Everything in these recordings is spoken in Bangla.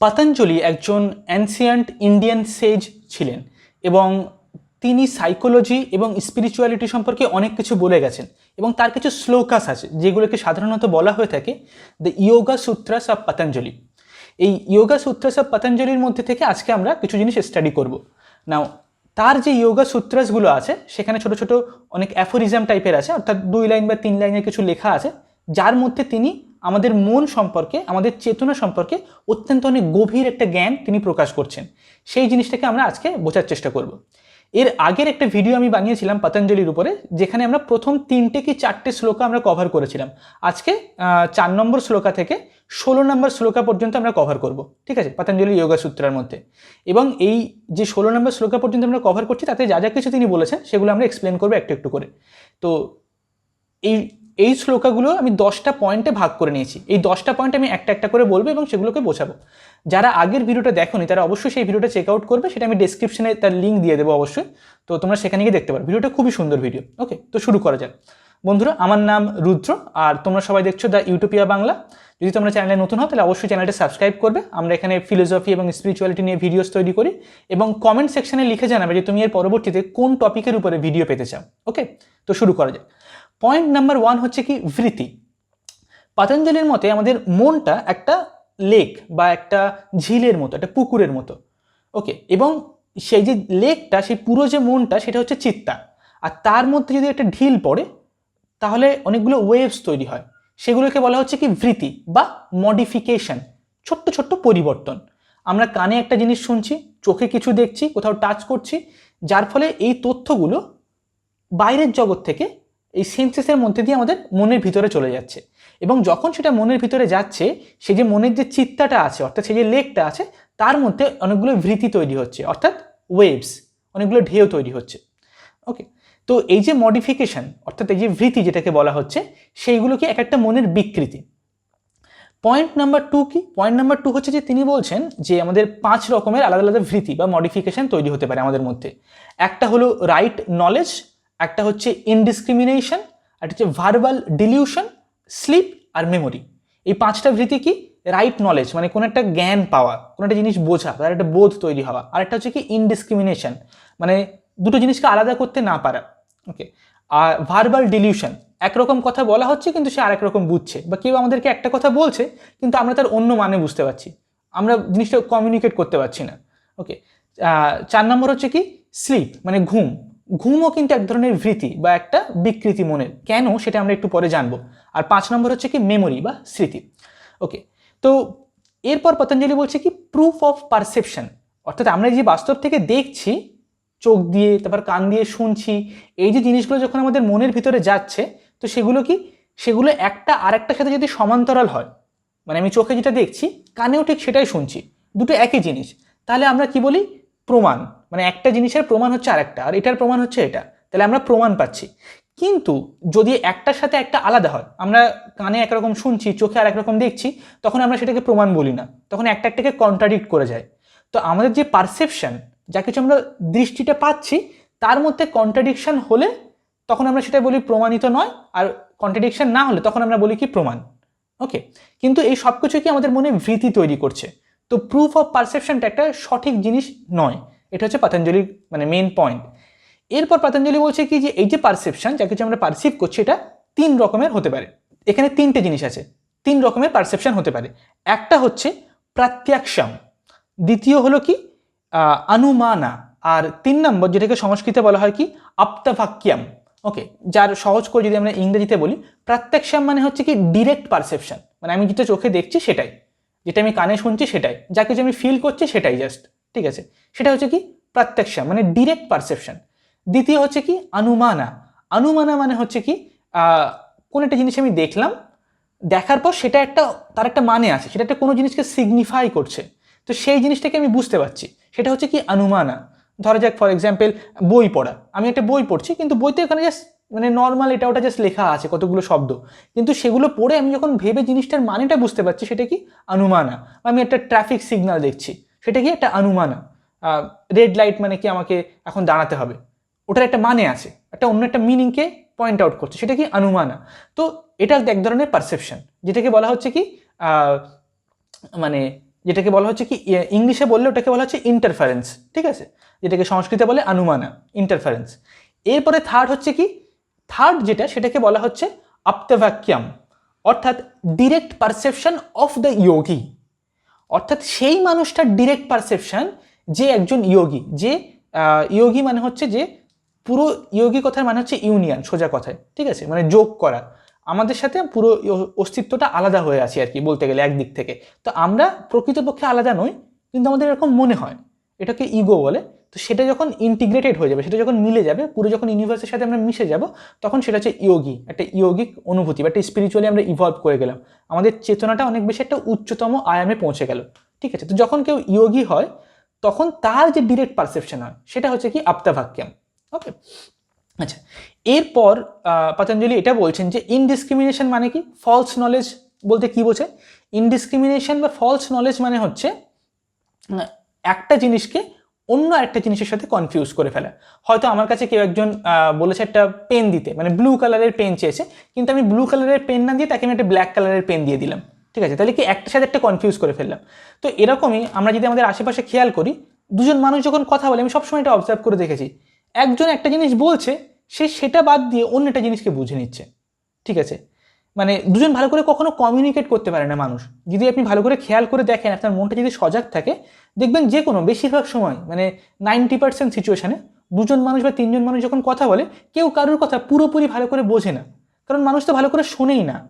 পতঞ্জলি একজন অ্যানসিয়ান্ট ইন্ডিয়ান সেজ ছিলেন এবং তিনি সাইকোলজি এবং স্পিরিচুয়ালিটি সম্পর্কে অনেক কিছু বলে গেছেন এবং তার কিছু শ্লোকাস আছে, যেগুলোকে সাধারণত বলা হয়ে থাকে the yoga sutras of Patanjali এই ইয়োগা সূত্রাস অফ পতঞ্জলির মধ্যে থেকে আজকে আমরা কিছু জিনিস স্টাডি করব। নাও তার যে ইয়োগা সূত্রাসগুলো আছে, সেখানে ছোট ছোট অনেক অ্যাফোরিজম টাইপের আছে, অর্থাৎ দুই লাইন বা তিন লাইনের কিছু লেখা আছে, যার মধ্যে তিনি আমাদের মন সম্পর্কে, আমাদের চেতনা সম্পর্কে অত্যন্ত অনেক গভীর একটা জ্ঞান তিনি প্রকাশ করছেন। সেই জিনিসটাকে আমরা আজকে বোঝার চেষ্টা করব। এর আগের একটা ভিডিও আমি বানিয়েছিলাম পতঞ্জলির উপরে, যেখানে আমরা প্রথম তিনটে কি চারটে শ্লোকা আমরা কভার করেছিলাম। আজকে চার নম্বর শ্লোকা থেকে ষোলো নম্বর শ্লোকা পর্যন্ত আমরা কভার করব। ঠিক আছে? পতঞ্জলি যোগা সূত্রের মধ্যে। এবং এই যে ষোলো নম্বর শ্লোকা পর্যন্ত আমরা কভার করছি, তাতে যা যা কিছু তিনি বলেছেন, সেগুলো আমরা এক্সপ্লেন করব একটু একটু করে। তো এই এই শ্লোকাগুলো আমি দশটা পয়েন্টে ভাগ করে নিয়েছি। এই দশটা পয়েন্ট আমি একটা একটা করে বলব এবং সেগুলোকে বোঝাবো। যারা আগের ভিডিওটা দেখোনি, তারা অবশ্যই সেই ভিডিওটা চেক আউট করবে, সেটা আমি ডেসক্রিপশনে তার লিঙ্ক দিয়ে দেবো অবশ্যই। তো তোমরা সেখানে গিয়ে দেখতে পারো। ভিডিওটা খুবই সুন্দর ভিডিও ওকে তো শুরু করা যাক। বন্ধুরা, আমার নাম রুদ্র, আর তোমরা সবাই দেখছ দ্য ইউটোপিয়া বাংলা। যদি তোমরা চ্যানেলে নতুন হও, তাহলে অবশ্যই চ্যানেলটা সাবস্ক্রাইব করবে। আমরা এখানে ফিলোসফি এবং স্পিরিচুয়ালিটি নিয়ে ভিডিওস তৈরি করি এবং কমেন্ট সেকশনে লিখে জানাবে যে তুমি এর পরবর্তীতে কোন টপিকের উপরে ভিডিও পেতে চাও। ওকে তো শুরু করা যাক। পয়েন্ট নাম্বার ওয়ান হচ্ছে কি বৃত্তি পতঞ্জলির মতে আমাদের মনটা একটা লেক বা একটা ঝিলের মতো, একটা পুকুরের মতো। ওকে এবং সেই যে লেকটা সেই পুরো যে মনটা, সেটা হচ্ছে চিত্তা। আর তার মধ্যে যদি একটা ঢিল পড়ে, তাহলে অনেকগুলো ওয়েভস তৈরি হয়। সেগুলোকে বলা হচ্ছে কি বৃত্তি বা মডিফিকেশন ছোট্ট ছোট্ট পরিবর্তন। আমরা কানে একটা জিনিস শুনছি, চোখে কিছু দেখছি, কোথাও টাচ করছি, যার ফলে এই তথ্যগুলো বাইরের জগৎ থেকে এই সেন্সেসের মধ্যে দিয়ে আমাদের মনের ভিতরে চলে যাচ্ছে। এবং যখন সেটা মনের ভিতরে যাচ্ছে সেই যে মনের যে চিত্তাটা আছে, অর্থাৎ সেই যে লেকটা আছে, তার মধ্যে অনেকগুলো ভৃতি তৈরি হচ্ছে, অর্থাৎ ওয়েভস অনেকগুলো ঢেউ তৈরি হচ্ছে। ওকে তো এই যে মডিফিকেশন অর্থাৎ এই যে ভৃতি যেটাকে বলা হচ্ছে সেইগুলোকে এক একটা মনের বিকৃতি। পয়েন্ট নাম্বার টু কি? পয়েন্ট নাম্বার টু হচ্ছে যে তিনি বলছেন যে আমাদের পাঁচ রকমের আলাদা আলাদা ভৃতি বা মডিফিকেশন তৈরি হতে পারে আমাদের মধ্যে। একটা হলো রাইট নলেজ একটা হচ্ছে ইনডিসক্রিমিনেশন একটা হচ্ছে ভার্বাল ডিলিউশন স্লিপ আর মেমোরি এই পাঁচটা ভৃতি কি? রাইট নলেজ মানে কোনো একটা জ্ঞান পাওয়া, কোনো একটা জিনিস বোঝা, তার একটা বোধ তৈরি হওয়া। আর একটা হচ্ছে কি ইনডিসক্রিমিনেশন মানে দুটো জিনিসকে আলাদা করতে না পারা। ওকে আর ভার্বাল ডিলিউশন একরকম কথা বলা হচ্ছে, কিন্তু সে আরেক রকম বুঝছে। বা কেউ আমাদেরকে একটা কথা বলছে, কিন্তু আমরা তার অন্য মানে বুঝতে পারছি। আমরা জিনিসটা কমিউনিকেট করতে পারছি না। ওকে চার নম্বর হচ্ছে কি? স্লিপ মানে ঘুম। ঘুমও কিন্তু এক ধরনের ভৃতি বা একটা বিকৃতি মনের কেন? সেটা আমরা একটু পরে জানব। আর পাঁচ নম্বর হচ্ছে কি? মেমোরি বা স্মৃতি। ওকে তো এরপর পতঞ্জলি বলছে কি? প্রুফ অফ পারসেপশন অর্থাৎ আমরা যে বাস্তব থেকে দেখছি, চোখ দিয়ে, তারপর কান দিয়ে শুনছি, এই যে জিনিসগুলো যখন আমাদের মনের ভিতরে যাচ্ছে, তো সেগুলো কি? সেগুলো একটা আরেকটার সাথে যদি সমান্তরাল হয় মানে আমি চোখে যেটা দেখছি, কানেও ঠিক সেটাই শুনছি। দুটো একই জিনিস। তাহলে আমরা কি বলি? প্রমাণ। মানে একটা জিনিসের প্রমাণ হচ্ছে আরেকটা, আর এটার প্রমাণ হচ্ছে এটা। তাহলে আমরা প্রমাণ পাচ্ছি। কিন্তু যদি একটার সাথে একটা আলাদা হয়, আমরা কানে একরকম শুনছি, চোখে আর একরকম দেখছি, তখন আমরা সেটাকে প্রমাণ বলি না। তখন একটা একটাকে কন্ট্রাডিক্ট করে যায়। তো আমাদের যে পারসেপশন যা কিছু আমরা দৃষ্টিটা পাচ্ছি, তার মধ্যে কন্ট্রাডিকশন হলে তখন আমরা সেটা বলি প্রমাণিত নয়, আর কন্ট্রাডিকশন না হলে তখন আমরা বলি কি প্রমাণ। ওকে? কিন্তু এই সব কিছু কি আমাদের মনে ভীতি তৈরি করছে? তো প্রুফ অফ পারসেপশনটা একটা সঠিক জিনিস নয়। এটা হচ্ছে পতঞ্জলির মানে মেন পয়েন্ট এরপর পতঞ্জলি বলছে কি যে, এই যে পারসেপশন যা কিছু আমরা পারসিভ করছি, এটা তিন রকমের হতে পারে। এখানে তিনটে জিনিস আছে। তিন রকমের পারসেপশন হতে পারে। একটা হচ্ছে প্রাত্যাক্ষম দ্বিতীয় হলো কি? আনুমানা। আর তিন নম্বর, যেটাকে সংস্কৃতে বলা হয় কি? আপ্তাভাক্যাম। ওকে যার সহজ করে যদি আমরা ইংরেজিতে বলি প্রাত্যক্ষাম মানে হচ্ছে কি? ডিরেক্ট পারসেপশন মানে আমি যেটা চোখে দেখছি সেটাই। যেটা আমি কানে শুনছি সেটাই। যা কিছু আমি ফিল করছি সেটাই জাস্ট ঠিক আছে? সেটা হচ্ছে কি? প্রত্যক্ষা মানে ডিরেক্ট পারসেপশন দ্বিতীয় হচ্ছে কি? অনুমানা অনুমানা মানে হচ্ছে কি? কোন একটা জিনিস আমি দেখলাম, দেখার পর সেটা একটা, তার একটা মানে আছে। সেটা একটা কোনো জিনিসকে সিগনিফাই করছে। তো সেই জিনিসটাকে আমি বুঝতে পারছি। সেটা হচ্ছে কি? অনুমানা ধরা যাক ফর এক্সাম্পল বই পড়া। আমি একটা বই পড়ছি, কিন্তু বইতে ওখানে জাস্ট মানে নর্মাল এটা ওটা জাস্ট লেখা আছে, কতগুলো শব্দ। কিন্তু সেগুলো পড়ে আমি যখন ভেবে জিনিসটার মানেটা বুঝতে পারছি, সেটা কি? অনুমানা আমি একটা ট্রাফিক সিগনাল দেখছি। সেটা কি একটা অনুমানা রেড লাইট মানে কি আমাকে এখন দাঁড়াতে হবে। ওটার একটা মানে আছে একটা অন্য একটা মিনিংকে পয়েন্ট আউট করছে সেটা কি অনুমানা তো এটা এক ধরনের পারসেপশন যেটাকে বলা হচ্ছে কি মানে যেটাকে বলা হচ্ছে কি ইয়ে, ইংলিশে বললে ওটাকে বলা হচ্ছে ইন্টারফারেন্স ঠিক আছে? যেটাকে সংস্কৃতে বলে আনুমানা ইন্টারফারেন্স এরপরে থার্ড হচ্ছে কি থার্ড যেটা সেটাকে বলা হচ্ছে আপ্তভাক্যাম অর্থাৎ direct perception of the yogi অর্থাৎ সেই মানুষটার ডিরেক্ট পারসেপশান যে একজন ইয়োগী যে ইয়োগী মানে হচ্ছে যে পুরো ইয়োগী কথার মানে হচ্ছে ইউনিয়ন সোজা কথায়, ঠিক আছে? মানে যোগ করা। আমাদের সাথে পুরো অস্তিত্বটা আলাদা হয়ে আছে আর কি, বলতে গেলে একদিক থেকে। তো আমরা প্রকৃতপক্ষে আলাদা নই, কিন্তু আমাদের এরকম মনে হয়। এটাকে ইগো বলে। তো সেটা যখন ইন্টিগ্রেটেড হয়ে যাবে, সেটা যখন মিলে যাবে, পুরো যখন ইউনিভার্সের সাথে আমরা মিশে যাব, তখন সেটা হচ্ছে ইয়োগী একটা ইয়োগিক অনুভূতি বা একটা স্পিরিচুয়ালি আমরা ইভলভ করে গেলাম। আমাদের চেতনাটা অনেক বেশি একটা উচ্চতম আয়ামে পৌঁছে গেল। ঠিক আছে? তো যখন কেউ ইয়োগী হয়, তখন তার যে ডিরেক্ট পারসেপশন হয়, সেটা হচ্ছে কি? আপ্তাভাক্যাম ওকে আচ্ছা এরপর পতঞ্জলি এটা বলছেন যে ইনডিসক্রিমিনেশন মানে কি? ফলস নলেজ বলতে কি বোঝে ইনডিসক্রিমিনেশন বা ফলস নলেজ মানে হচ্ছে একটা জিনিসকে অন্য একটা জিনিসের সাথে কনফিউজ করে ফেলা। হয়তো আমার কাছে কেউ একজন বলেছে একটা পেন দিতে মানে ব্লু কালারের পেন চেয়েছে, কিন্তু আমি ব্লু কালারের পেন না দিয়ে তাকে আমি একটা ব্ল্যাক কালারের পেন দিয়ে দিলাম। ঠিক আছে? তাহলে কি একটার সাথে একটা কনফিউজ করে ফেললাম। তো এরকমই আমরা যদি আমাদের আশেপাশে খেয়াল করি, দুজন মানুষ যখন কথা বলে, আমি সবসময় এটা অবজার্ভ করে দেখেছি। একজন একটা জিনিস বলছে, সে সেটা বাদ দিয়ে অন্য একটা জিনিসকে বুঝে নিচ্ছে। ঠিক আছে? মানে দুজন ভালো করে কখনো কমিউনিকেট করতে পারে না মানুষ। যদি আপনি ভালো করে খেয়াল করে দেখেন, আপনার মনটা যদি সজাগ থাকে, দেখবেন যে কোনো বেশিরভাগ সময় মানে নাইনটি পার্সেন্ট সিচুয়েশানে দুজন মানুষ বা তিনজন মানুষ যখন কথা বলে, কেউ কারোর কথা পুরোপুরি ভালো করে বোঝে না। কারণ মানুষ তো ভালো করে শোনেই না।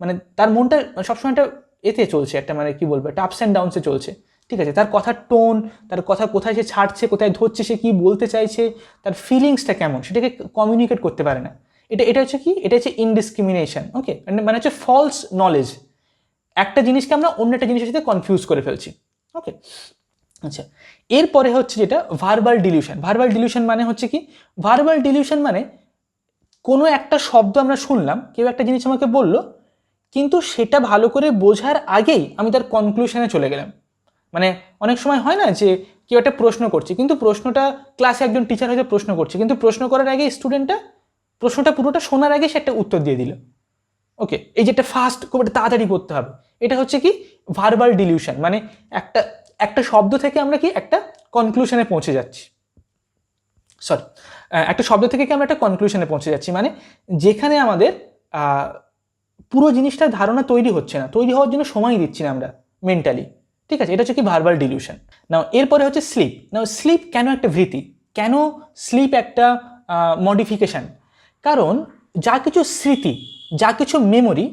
মানে তার মনটা সবসময় একটা এতে চলছে, একটা মানে কি বলব, একটা আপস অ্যান্ড ডাউনসে চলছে। ঠিক আছে? তার কথার টোন তার কথা কোথায় সে ছাড়ছে, কোথায় ধরছে, সে কী বলতে চাইছে, তার ফিলিংসটা কেমন, সেটাকে কমিউনিকেট করতে পারে না। এটা এটা হচ্ছে কি? এটা হচ্ছে ইনডিসক্রিমিনেশন ওকে মানে হচ্ছে ফলস নলেজ একটা জিনিসকে আমরা অন্য একটা জিনিসের সাথে কনফিউজ করে ফেলছি ওকে আচ্ছা এরপরে হচ্ছে যেটা ভার্বাল ডিলিউশন ভার্বাল ডিলিউশন মানে হচ্ছে কি? ভার্বাল ডিলিউশন মানে কোনো একটা শব্দ আমরা শুনলাম, কেউ একটা জিনিস আমাকে বলল, কিন্তু সেটা ভালো করে বোঝার আগেই আমি তার কনক্লুশনে চলে গেলাম। মানে অনেক সময় হয় না যে কেউ একটা প্রশ্ন করছে, কিন্তু প্রশ্নটা ক্লাসে একজন টিচার হয়তো প্রশ্ন করছে, কিন্তু প্রশ্ন করার আগে স্টুডেন্টটা প্রশ্নটা পুরোটা শোনার আগে সে একটা উত্তর দিয়ে দিল। ওকে, এই যে একটা ফাস্ট খুব একটা তাড়াতাড়ি করতে হবে। এটা হচ্ছে কি? ভার্বাল ডিলিউশন মানে একটা একটা শব্দ থেকে আমরা কি একটা কনক্লুশনে পৌঁছে যাচ্ছি। সরি একটা শব্দ থেকে কি আমরা একটা কনক্লুশনে পৌঁছে যাচ্ছি? মানে যেখানে আমাদের পুরো জিনিসটার ধারণা তৈরি হচ্ছে না। তৈরি হওয়ার জন্য সময় দিচ্ছি না আমরা মেন্টালি ঠিক আছে, এটা হচ্ছে কি? ভার্বাল ডিলিউশন নাও এরপরে হচ্ছে স্লিপ নাও স্লিপ কেন একটা ভীতি? কেন স্লিপ একটা মডিফিকেশন কারণ যা কিছু স্মৃতি, যা কিছু মেমোরি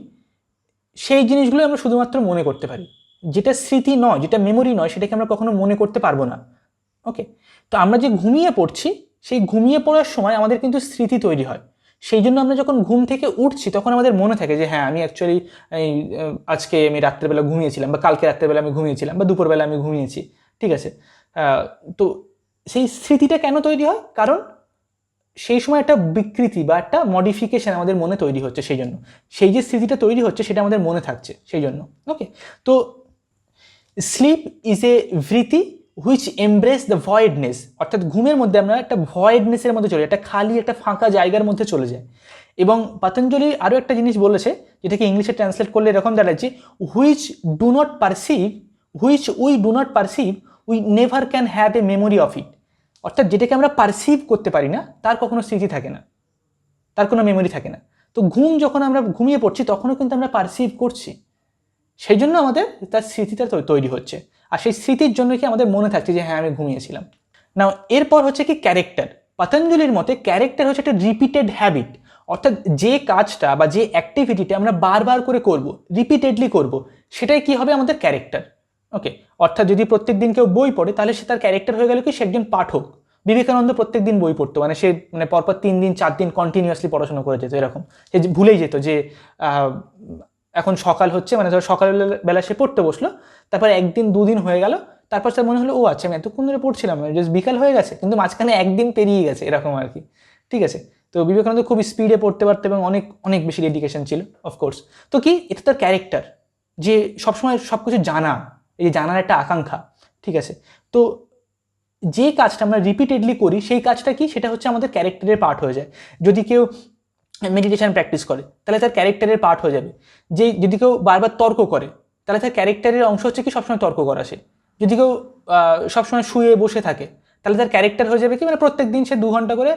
সেই জিনিসগুলো আমরা শুধুমাত্র মনে করতে পারি। যেটা স্মৃতি নয়, যেটা মেমোরি নয়, সেটাকে আমরা কখনো মনে করতে পারব না। ওকে তো আমরা যে ঘুমিয়ে পড়ছি, সেই ঘুমিয়ে পড়ার সময় আমাদের কিন্তু স্মৃতি তৈরি হয়। সেই জন্য আমরা যখন ঘুম থেকে উঠছি, তখন আমাদের মনে থাকে যে হ্যাঁ আমি অ্যাকচুয়ালি আজকে আমি রাত্রেবেলা ঘুমিয়েছিলাম বা কালকে রাত্রেবেলা আমি ঘুমিয়েছিলাম বা দুপুরবেলা আমি ঘুমিয়েছি। ঠিক আছে? তো সেই স্মৃতিটা কেন তৈরি হয়? কারণ সেই সময় একটা বিকৃতি বা একটা মডিফিকেশন আমাদের মনে তৈরি হচ্ছে সেই জন্য। সেই যে স্মৃতিটা তৈরি হচ্ছে সেটা আমাদের মনে থাকছে সেই জন্য। ওকে তো sleep is a vritti which embrace the voidness অর্থাৎ ঘুমের মধ্যে আমরা একটা ভয়েডনেসের মধ্যে চলে যাই, একটা খালি একটা ফাঁকা জায়গার মধ্যে চলে যায় এবং পতঞ্জলি আরও একটা জিনিস বলেছে যেটাকে ইংলিশে ট্রান্সলেট করলে এরকম দাঁড়াচ্ছে which do not perceive which we do not perceive we never can have a memory of it অর্থাৎ যেটাকে আমরা পারসিভ করতে পারি না, তার কখনো স্মৃতি থাকে না। তার কোনো মেমোরি থাকে না। তো ঘুম যখন আমরা ঘুমিয়ে পড়ছি, তখনও কিন্তু আমরা পারসিভ করছি। সেই জন্য আমাদের তার স্মৃতিটা তৈরি হচ্ছে। আর সেই স্মৃতির জন্য কি আমাদের মনে থাকছে যে হ্যাঁ আমি ঘুমিয়েছিলাম। না এরপর হচ্ছে কি ক্যারেক্টার পতঞ্জলির মতে ক্যারেক্টার হচ্ছে একটা রিপিটেড হ্যাবিট অর্থাৎ যে কাজটা বা যে অ্যাক্টিভিটিটা আমরা বারবার করে করব রিপিটেডলি করব, সেটাই কি হবে আমাদের ক্যারেক্টার ওকে অর্থাৎ যদি প্রত্যেক দিন কেউ বই পড়ে, তাহলে সে তার ক্যারেক্টার হয়ে গেল কি? সে একজন পাঠক। বিবেকানন্দ প্রত্যেক দিন বই পড়তো। মানে সে মানে পরপর তিন দিন, চার দিন কন্টিনিউয়াসলি পড়াশোনা করে যেত এরকম। সে ভুলেই যেত যে এখন সকাল হচ্ছে মানে ধর সকাল বেলা সে পড়তে বসল, তারপর একদিন, দুদিন হয়ে গেল, তারপর তার মনে হলো, ও আচ্ছা আমি এতক্ষণ ধরে পড়ছিলাম জাস্ট বিকাল হয়ে গেছে, কিন্তু মাঝখানে একদিন পেরিয়ে গেছে, এরকম আর কি। ঠিক আছে? তো বিবেকানন্দ খুব স্পিডে পড়তে পারতো এবং অনেক অনেক বেশি ডেডিকেশন ছিল অফকোর্স তো কি? এটা তার ক্যারেক্টার যে সবসময় সব কিছু জানা। এই যে জানার একটা আকাঙ্ক্ষা, ঠিক আছে? তো যে কাজটা আমরা রিপিটেডলি করি, সেই কাজটা কি? সেটা হচ্ছে আমাদের ক্যারেক্টারের পার্ট হয়ে যায়। যদি কেউ মেডিটেশন প্র্যাকটিস করে, তাহলে তার ক্যারেক্টারের পার্ট হয়ে যাবে। যে, যদি কেউ বারবার তর্ক করে, তাহলে তার ক্যারেক্টারের অংশ হচ্ছে কি? সবসময় তর্ক করা সে। যদি কেউ সবসময় শুয়ে বসে থাকে, তাহলে তার ক্যারেক্টার হয়ে যাবে কি? মানে প্রত্যেক দিন সে দু ঘণ্টা করে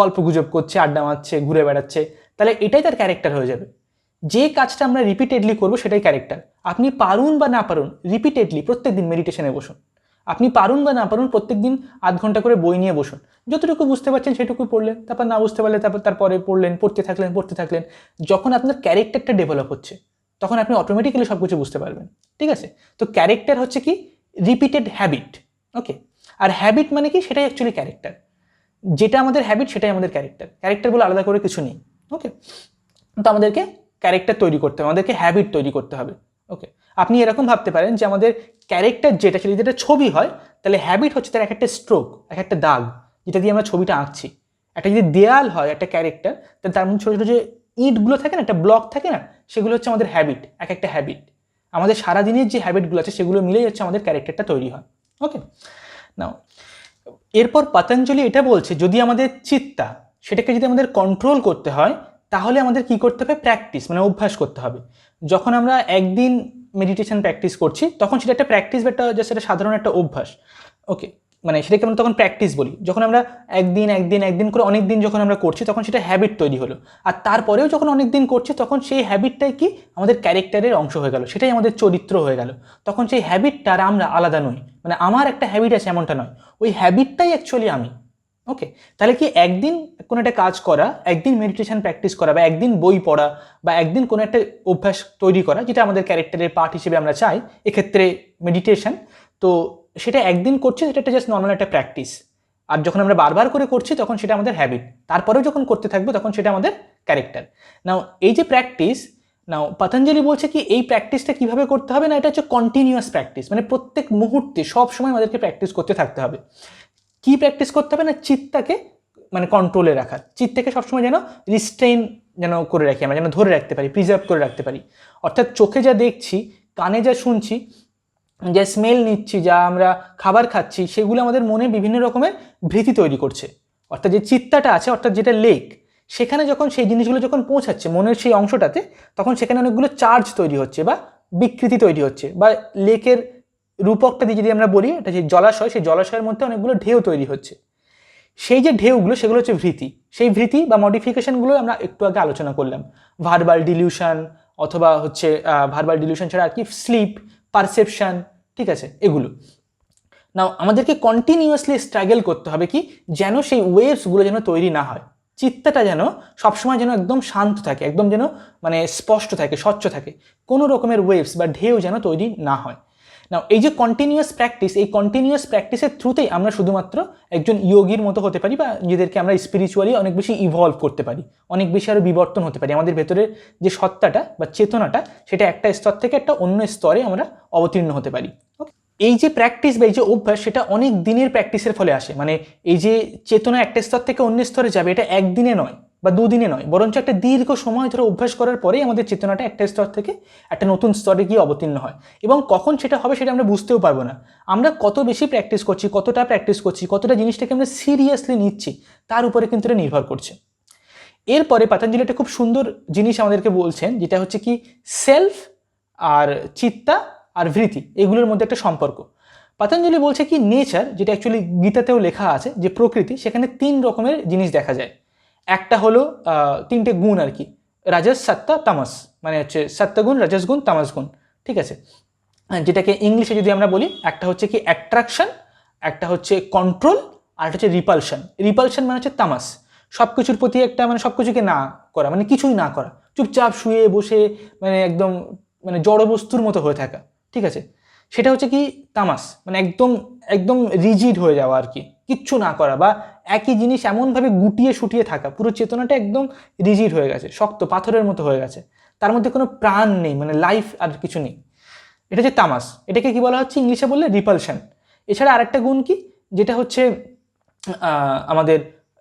গল্প গুজব করছে, আড্ডা মারছে, ঘুরে বেড়াচ্ছে, তাহলে এটাই তার ক্যারেক্টার হয়ে যাবে। যে কাজটা আমরা রিপিটেডলি করব সেটাই ক্যারেক্টার আপনি পারুন বা না পারুন রিপিটেডলি প্রত্যেক দিন মেডিটেশনে বসুন। আপনি পারুন বা না পারুন প্রত্যেক দিন আধ ঘণ্টা করে বই নিয়ে বসুন। যতটুকু বুঝতে পারছেন সেটুকু পড়লেন, তারপর না বুঝতে পারলে তারপর, তারপরে পড়লেন, পড়তে থাকলেন পড়তে থাকলেন, যখন আপনার ক্যারেক্টারটা ডেভেলপ হচ্ছে, তখন আপনি অটোমেটিক্যালি সব কিছু বুঝতে পারবেন। ঠিক আছে? তো ক্যারেক্টার হচ্ছে কি? রিপিটেড হ্যাবিট ওকে আর হ্যাবিট মানে কি? সেটাই অ্যাকচুয়ালি ক্যারেক্টার যেটা আমাদের হ্যাবিট সেটাই আমাদের ক্যারেক্টার ক্যারেক্টারগুলো আলাদা করে কিছু নেই ওকে তো আমাদেরকে ক্যারেক্টার তৈরি করতে হবে, আমাদেরকে হ্যাবিট তৈরি করতে হবে। ওকে আপনি এরকম ভাবতে পারেন যে আমাদের ক্যারেক্টার যেটা সেটা যেটা ছবি হয়, তাহলে হ্যাবিট হচ্ছে তার এক একটা স্ট্রোক এক একটা দাগ, যেটা দিয়ে আমরা ছবিটা আঁকছি। একটা যদি দেয়াল হয় একটা ক্যারেক্টার তাহলে তার মধ্যে ছোটো ছোটো যে ইটগুলো থাকে না, একটা ব্লক থাকে না, সেগুলো হচ্ছে আমাদের হ্যাবিট এক একটা হ্যাবিট আমাদের সারাদিনের যে হ্যাবিটগুলো আছে, সেগুলো মিলেই হচ্ছে আমাদের ক্যারেক্টারটা তৈরি হয়। ওকে নাও এরপর পতঞ্জলি এটা বলছে, যদি আমাদের চিত্তা, সেটাকে যদি আমাদের কন্ট্রোল করতে হয় তাহলে আমাদের কি করতে হবে? প্র্যাকটিস মানে অভ্যাস করতে হবে। যখন আমরা একদিন মেডিটেশন প্র্যাকটিস করছি, তখন সেটা একটা প্র্যাকটিস বা একটা একটা সাধারণ একটা অভ্যাস। ওকে মানে সেটাকে আমরা তখন প্র্যাকটিস বলি। যখন আমরা একদিন একদিন একদিন করে অনেক দিন যখন আমরা করছি, তখন সেটা হ্যাবিট তৈরি হলো। আর তারপরেও যখন অনেক দিন করছি, তখন সেই হ্যাবিটটাই কি? আমাদের ক্যারেক্টারের অংশ হয়ে গেল। সেটাই আমাদের চরিত্র হয়ে গেল। তখন সেই হ্যাবিটটা আর আমরা আলাদা নই। মানে আমার একটা হ্যাবিট আছে এমনটা নয়। ওই হ্যাবিটটাই অ্যাকচুয়ালি আমি। ওকে তাহলে কি একদিন কোনো একটা কাজ করা, একদিন মেডিটেশন প্র্যাকটিস করা, বা একদিন বই পড়া, বা একদিন কোনো একটা অভ্যাস তৈরি করা, যেটা আমাদের ক্যারেক্টারের পার্ট হিসেবে আমরা চাই, এক্ষেত্রে মেডিটেশন তো সেটা একদিন করছি, সেটা একটা জাস্ট নর্মাল একটা প্র্যাকটিস আর যখন আমরা বারবার করে করছি, তখন সেটা আমাদের হ্যাবিট তারপরেও যখন করতে থাকব, তখন সেটা আমাদের ক্যারেক্টার নাও এই যে প্র্যাকটিস নাও পতঞ্জলি বলছে কি, এই প্র্যাকটিসটা কীভাবে করতে হবে? না, এটা হচ্ছে কন্টিনিউয়াস প্র্যাকটিস মানে প্রত্যেক মুহূর্তে সব সময় আমাদেরকে প্র্যাকটিস করতে থাকতে হবে। কি প্র্যাকটিস করতে হবে না চিত্তাকে মানে কন্ট্রোলে রাখা চিত্তকে সবসময় যেন রিস্ট্রেইন যেন করে রাখি আমরা, যেন ধরে রাখতে পারি প্রিজার্ভ করে রাখতে পারি। অর্থাৎ চোখে যা দেখছি, কানে যা শুনছি, যা স্মেল নিচ্ছি, যা আমরা খাবার খাচ্ছি, সেগুলো আমাদের মনে বিভিন্ন রকমের ভীতি তৈরি করছে। অর্থাৎ যে চিত্তাটা আছে, অর্থাৎ যেটা লেক সেখানে যখন সেই জিনিসগুলো যখন পৌঁছাচ্ছে, মনের সেই অংশটাতে, তখন সেখানে অনেকগুলো চার্জ তৈরি হচ্ছে বা বিকৃতি তৈরি হচ্ছে বা লেকের রূপকটা দিয়ে যদি আমরা বলি, এটা যে জলাশয়, সেই জলাশয়ের মধ্যে অনেকগুলো ঢেউ তৈরি হচ্ছে। সেই যে ঢেউগুলো, সেগুলো হচ্ছে ভৃতি। সেই ভৃতি বা মডিফিকেশনগুলো আমরা একটু আগে আলোচনা করলাম। ভার্বাল ডিলিউশন অথবা হচ্ছে ভার্বাল ডিলিউশন ছাড়া আর কি স্লিপ পারসেপশন ঠিক আছে, এগুলো। নাও আমাদেরকে কন্টিনিউয়াসলি স্ট্রাগল করতে হবে কি, যেন সেই ওয়েভসগুলো যেন তৈরি না হয়। চিত্তাটা যেন সবসময় যেন একদম শান্ত থাকে, একদম যেন মানে স্পষ্ট থাকে, স্বচ্ছ থাকে। কোনো রকমের ওয়েভস বা ঢেউ যেন তৈরি না হয়। নাও এই যে কন্টিনিউয়াস প্র্যাকটিস এই কন্টিনিউয়াস প্র্যাকটিসের থ্রুতেই আমরা শুধুমাত্র একজন ইয়োগীর মতো হতে পারি বা নিজেদেরকে আমরা স্পিরিচুয়ালি অনেক বেশি ইভলভ করতে পারি। অনেক বেশি আরও বিবর্তন হতে পারি। আমাদের ভেতরের যে সত্তাটা বা চেতনাটা, সেটা একটা স্তর থেকে একটা অন্য স্তরে আমরা অবতীর্ণ হতে পারি? এই যে প্র্যাকটিস বা এই যে অভ্যাস, সেটা অনেক দিনের প্র্যাকটিসের ফলে আসে। মানে এই যে চেতনা একটা স্তর থেকে অন্য স্তরে যাবে, এটা একদিনে নয়। বা দুদিনে নয়, বরঞ্চ একটা দীর্ঘ সময় ধরে অভ্যাস করার পরেই আমাদের চেতনাটা একটা স্তর থেকে একটা নতুন স্তরে গিয়ে অবতীর্ণ হয়। এবং কখন সেটা হবে সেটা আমরা বুঝতেও পারব না। আমরা কত বেশি প্র্যাকটিস করছি, কতটা প্র্যাকটিস করছি, কতটা জিনিসটাকে আমরা সিরিয়াসলি নিচ্ছি, তার উপরে কিন্তু এটা নির্ভর করছে। এরপরে পতঞ্জলি একটা খুব সুন্দর জিনিস আমাদেরকে বলছেন, যেটা হচ্ছে কি সেলফ আর চিত্তা আর ভৃতি, এগুলোর মধ্যে একটা সম্পর্ক। পতঞ্জলি বলছে কি নেচার যেটা অ্যাকচুয়ালি গীতাতেও লেখা আছে, যে প্রকৃতি, সেখানে তিন রকমের জিনিস দেখা যায়। একটা হলো তিনটে গুণ আর কি। রাজস, সত্তা, তামাস। মানে হচ্ছে সত্যগুণ রাজসগুণ তামসগুণ ঠিক আছে? যেটাকে ইংলিশে যদি আমরা বলি, একটা হচ্ছে কি অ্যাট্রাকশন একটা হচ্ছে কন্ট্রোল আর একটা হচ্ছে রিপালশন রিপালশন মানে হচ্ছে তামাস। সব কিছুর প্রতি একটা মানে সব কিছুকে না করা মানে কিছুই না করা। চুপচাপ শুয়ে বসে মানে একদম মানে জড় বস্তুর মতো হয়ে থাকা। ঠিক আছে? সেটা হচ্ছে কি তামাস মানে একদম একদম রিজিড হয়ে যাওয়া আর কি, কিচ্ছু না করা বা একই জিনিস এমনভাবে গুটিয়ে শুটিয়ে থাকা, পুরো চেতনাটা একদম রিজিড হয়ে গেছে, শক্ত পাথরের মতো হয়ে গেছে, তার মধ্যে কোনো প্রাণ নেই মানে লাইফ আর কিছু নেই। এটা হচ্ছে তামাস, এটাকে কি বলা হচ্ছে ইংলিশে বললে রিপালশন এছাড়া আরেকটা গুণ কি, যেটা হচ্ছে আমাদের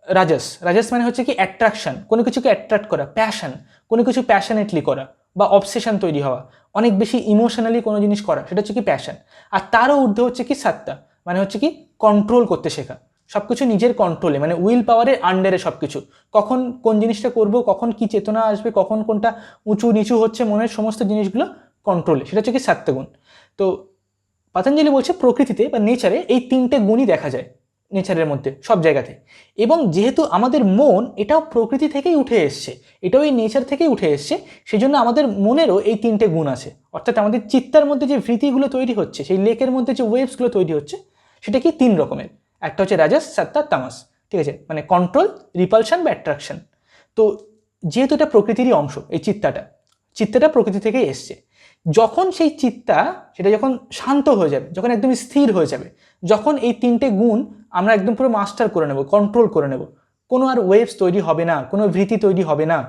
রাজস রাজস মানে হচ্ছে কি অ্যাট্রাকশন কোনো কিছুকে অ্যাট্রাক্ট করা প্যাশন কোনো কিছু প্যাশনেটলি করা। বা অবসেশন তৈরি হওয়া। অনেক বেশি ইমোশনালি কোনো জিনিস করা, সেটা হচ্ছে কি প্যাশন আর তারও ঊর্ধ্বে হচ্ছে কি সাত্তা মানে হচ্ছে কি কন্ট্রোল করতে শেখা। সব কিছু নিজের কন্ট্রোলে মানে উইল পাওয়ারের আন্ডারে সব কিছু কখন কোন জিনিসটা করব, কখন কি চেতনা আসবে, কখন কোনটা উঁচু নিচু হচ্ছে মনের সমস্ত জিনিসগুলো কন্ট্রোলে সেটা হচ্ছে কি সাত্যগুণ তো পাতঞ্জলি বলছে প্রকৃতিতে বা নেচারে এই তিনটে গুণই দেখা যায়। নেচারের মধ্যে, সব জায়গাতে। এবং যেহেতু আমাদের মন এটাও প্রকৃতি থেকেই উঠে এসছে, এটাও এই নেচার থেকেই উঠে এসছে সেই জন্য আমাদের মনেরও এই তিনটে গুণ আছে। অর্থাৎ আমাদের চিত্তার মধ্যে যে ভৃতিগুলো তৈরি হচ্ছে, সেই লেকের মধ্যে যে ওয়েভসগুলো তৈরি হচ্ছে, সেটা কি তিন রকমের। একটা হচ্ছে রাজাস সাত্তা তামাস। ঠিক আছে? মানে কন্ট্রোল রিপালশন বা অ্যাট্রাকশন তো যেহেতু এটা প্রকৃতিরই অংশ, এই চিত্তাটা চিত্তাটা প্রকৃতি থেকেই এসছে। যখন সেই চিত্তা সেটা যখন শান্ত হয়ে যাবে, যখন একদম স্থির হয়ে যাবে, যখন এই তিনটে গুণ আমরা একদম পুরো মাস্টার করে নেব কন্ট্রোল করে নেব, কোনো আর ওয়েভস তৈরি হবে না, কোনো ভৃতি তৈরি হবে না,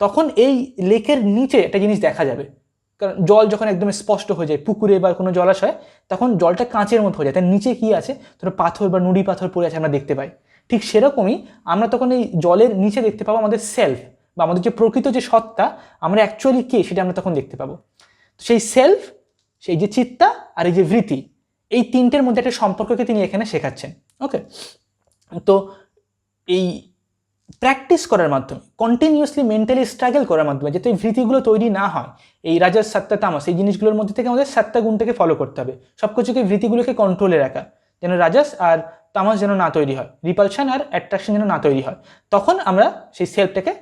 তখন এই লেকের নিচে একটা জিনিস দেখা যাবে। কারণ জল যখন একদম স্পষ্ট হয়ে যায়, পুকুরে বা কোনো জলাশয় তখন জলটা কাঁচের মতো হয়ে যায়। তার নিচে কি আছে? ধরো পাথর বা নুড়ি পাথর পড়ে আছে আমরা দেখতে পাই। ঠিক সেরকমই আমরা তখন এই জলের নিচে দেখতে পাবো আমাদের সেলফ বা আমাদের যে প্রকৃত যে সত্তা, আমরা অ্যাকচুয়ালি কে সেটা আমরা তখন দেখতে পাবো। সেই সেলফ সেই যে চিত্তা আর এই যে বৃত্তি এই তিনটের মধ্যে একটা সম্পর্ককে তিনি এখানে শেখাচ্ছেন। ওকে তো এই প্র্যাকটিস করার মাধ্যমে কন্টিনিউয়াসলি মেন্টালি স্ট্রাগল করার মাধ্যমে, যাতে এই ভৃতিগুলো তৈরি না হয়, এই রাজার সাত্তা, তামাস, এই জিনিসগুলোর মধ্যে থেকে আমাদের সাত্তা গুণটাকে ফলো করতে হবে। সব কিছুকে ভৃতিগুলোকে কন্ট্রোলে রাখা, যেন রাজাস আর তামাস যেন না তৈরি হয় রিপালশন আর অ্যাট্রাকশন যেন না তৈরি হয়। তখন আমরা সেই সেলফটাকে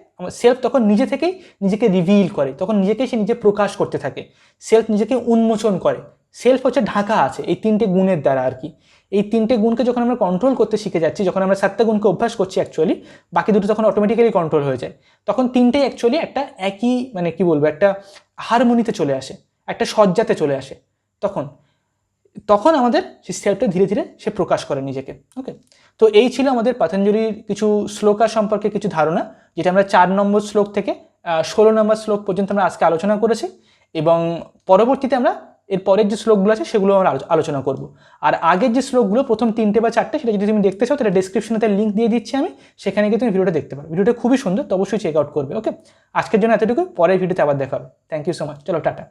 সেলফ তখন নিজে থেকেই নিজেকে রিভিল করে, তখন নিজেকে সে নিজে প্রকাশ করতে থাকে। সেলফ নিজেকে উন্মোচন করে। সেলফ হচ্ছে ঢাকা আছে, এই তিনটে গুণের দ্বারা আর কি। এই তিনটে গুণকে যখন আমরা কন্ট্রোল করতে শিখে যাচ্ছি, যখন আমরা সাতটা গুণকে অভ্যাস করছি অ্যাকচুয়ালি বাকি দুটো তখন অটোমেটিক্যালি কন্ট্রোল হয়ে যায়। তখন তিনটেই অ্যাকচুয়ালি একটা একই মানে কি বলব, একটা হারমোনিতে চলে আসে, একটা সজ্জাতে চলে আসে। তখন তখন আমাদের সেই সেলফটা ধীরে ধীরে সে প্রকাশ করে নিজেকে ওকে তো এই ছিল আমাদের পতঞ্জলির কিছু শ্লোকা সম্পর্কে কিছু ধারণা, যেটা আমরা চার নম্বর শ্লোক থেকে ষোলো নম্বর শ্লোক পর্যন্ত আমরা আজকে আলোচনা করেছি এবং পরবর্তীতে আমরা এর পরের যে শ্লোকগুলো আছে সেগুলো আমরা আলোচনা করব। আর আগের যে শ্লোকগুলো প্রথম তিনটে বা চারটে সেটা যদি তুমি দেখতে চাও তাহলে ডিসক্রিপশনে তার লিঙ্ক দিয়ে দিচ্ছি আমি, সেখানে গিয়ে তুমি ভিডিওটা দেখতে পারো ভিডিওটা খুবই সুন্দর, তো অবশ্যই চেক আউট করবে ওকে আজকের জন্য এতটুকু পরের ভিডিওতে আবার দেখা হবে। থ্যাংক ইউ সো মাচ চলো, টাটা।